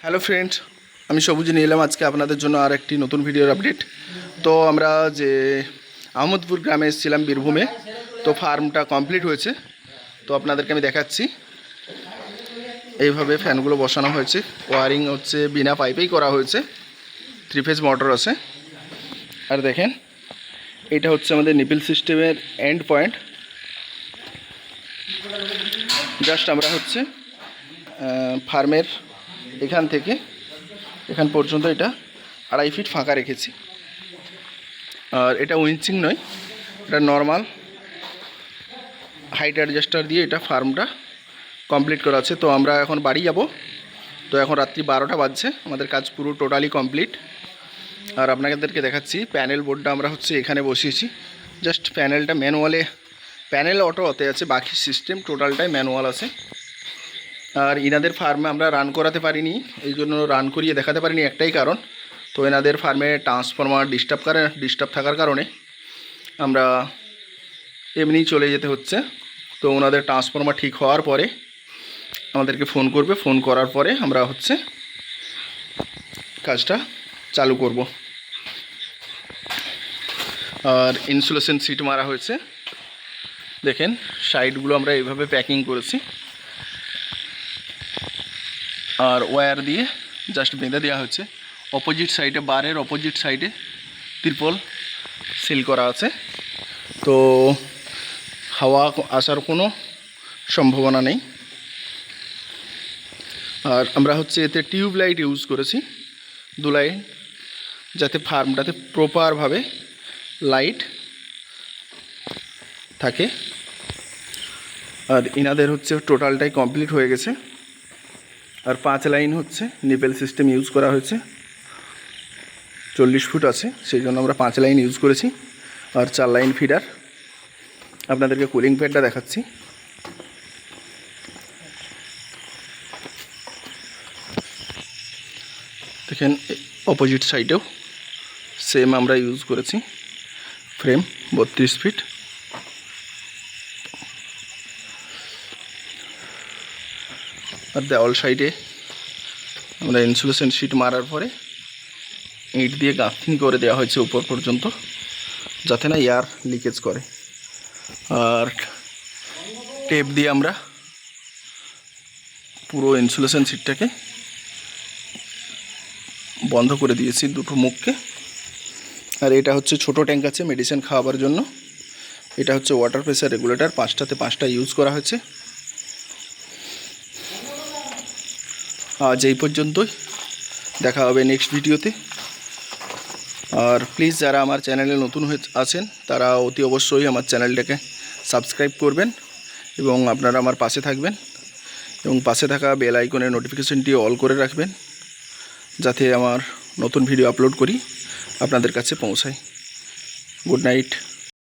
Hello friend আমি সবুজ নিয়ে এলাম আজকে আপনাদের জন্য আর একটি নতুন ভিডিওর আপডেট তো আমরা যে আহমদপুর গ্রামে এসেছিলাম বীরভূমে, তো ফার্মটা কমপ্লিট হয়েছে। তো আপনাদেরকে আমি দেখাচ্ছি। এইভাবে ফ্যানগুলো বসানো হয়েছে। ওয়ারিং হচ্ছে, বিনা পাইপেই করা হয়েছে। থ্রি ফেজ মোটর আছে। আর দেখেন, এটা হচ্ছে আমাদের নিপিল সিস্টেমের এন্ড পয়েন্ট জাস্ট আমরা হচ্ছে ফার্মের এখান থেকে, এখান পর্যন্ত এটা আড়াই ফিট ফাঁকা রেখেছি। আর এটা উইঞ্চিং নয়, এটা নর্মাল হাইট অ্যাডজাস্টার দিয়ে এটা ফার্মটা কমপ্লিট করা আছে। তো আমরা এখন বাড়ি যাব। তো এখন রাত্রি বারোটা বাজছে, আমাদের কাজ পুরো টোটালি কমপ্লিট। আর আপনাদেরকে দেখাচ্ছি, প্যানেল বোর্ডটা আমরা হচ্ছে এখানে বসিয়েছি। জাস্ট প্যানেলটা ম্যানুয়ালে, প্যানেল অটো অতে আছে, বাকি সিস্টেম টোটালটাই ম্যানুয়াল আছে। আর ইনাদের ফার্মে আমরা রান করাতে পারিনি এই জন্য রান করিয়ে দেখাতে পারিনি একটাই কারণ। তো এনাদের ফার্মে ট্রান্সফরমার ডিস্টার্ব করে ডিস্টার্ব থাকার কারণে আমরা এমনিই চলে যেতে হচ্ছে। তো ওনাদের ট্রান্সফরমার ঠিক হওয়ার পরে আমাদেরকে ফোন করবে ফোন করার পরে আমরা হচ্ছে কাজটা চালু করব। আর ইনসুলেশন সিট মারা হয়েছে। দেখেন সাইডগুলো আমরা এইভাবে প্যাকিং করেছি। আর ওয়্যার দিয়ে জাস্ট বেঁধে দেওয়া হচ্ছে। অপোজিট সাইডে বারের অপোজিট সাইডে ত্রিপল সিল করা আছে। তো হাওয়া আসার কোনো সম্ভাবনা নেই। আর আমরা হচ্ছে এতে টিউব লাইট ইউজ করেছি। দু লাইট যাতে ফার্মটাতে প্রপারভাবে লাইট থাকে। আর ইনাদের হচ্ছে টোটালটাই কমপ্লিট হয়ে গেছে। আর পাঁচ লাইন হচ্ছে, নিপেল সিস্টেম ইউজ করা হয়েছে। চল্লিশ ফুট আছে, সেই জন্য আমরা পাঁচ লাইন ইউজ করেছি। আর চার লাইন ফিডার আপনাদেরকে কুলিং প্যাডটা দেখাচ্ছি। দেখেন অপোজিট সাইডেও সেম আমরা ইউজ করেছি। ফ্রেম বত্রিশ ফিট আর দেওয়াল সাইডে আমরা ইনসুলেশন শিট মারার পরে ইট দিয়ে গাঁথনি করে দেওয়া হয়েছে উপর পর্যন্ত, যাতে না এয়ার লিকেজ করে। আর টেপ দিয়ে আমরা পুরো ইনসুলেশন সিটটাকে বন্ধ করে দিয়েছি দুটো মুখকে। আর এটা হচ্ছে ছোট ট্যাঙ্ক আছে মেডিসিন খাওয়াবার জন্য। এটা হচ্ছে ওয়াটার প্রেসার রেগুলেটর পাঁচটাতে পাঁচটা ইউজ করা হয়েছে। আজ এই পর্যন্তই। দেখা হবে নেক্সট ভিডিওতে। আর প্লিজ যারা আমার চ্যানেলে নতুন হয়ে আছেন, তারা অতি অবশ্যই আমার চ্যানেলটাকে সাবস্ক্রাইব করবেন এবং আপনারা আমার পাশে থাকবেন এবং পাশে থাকা বেল আইকনের নোটিফিকেশনটি অল করে রাখবেন যাতে আমার নতুন ভিডিও আপলোড করি, আপনাদের কাছে পৌঁছায়। Good night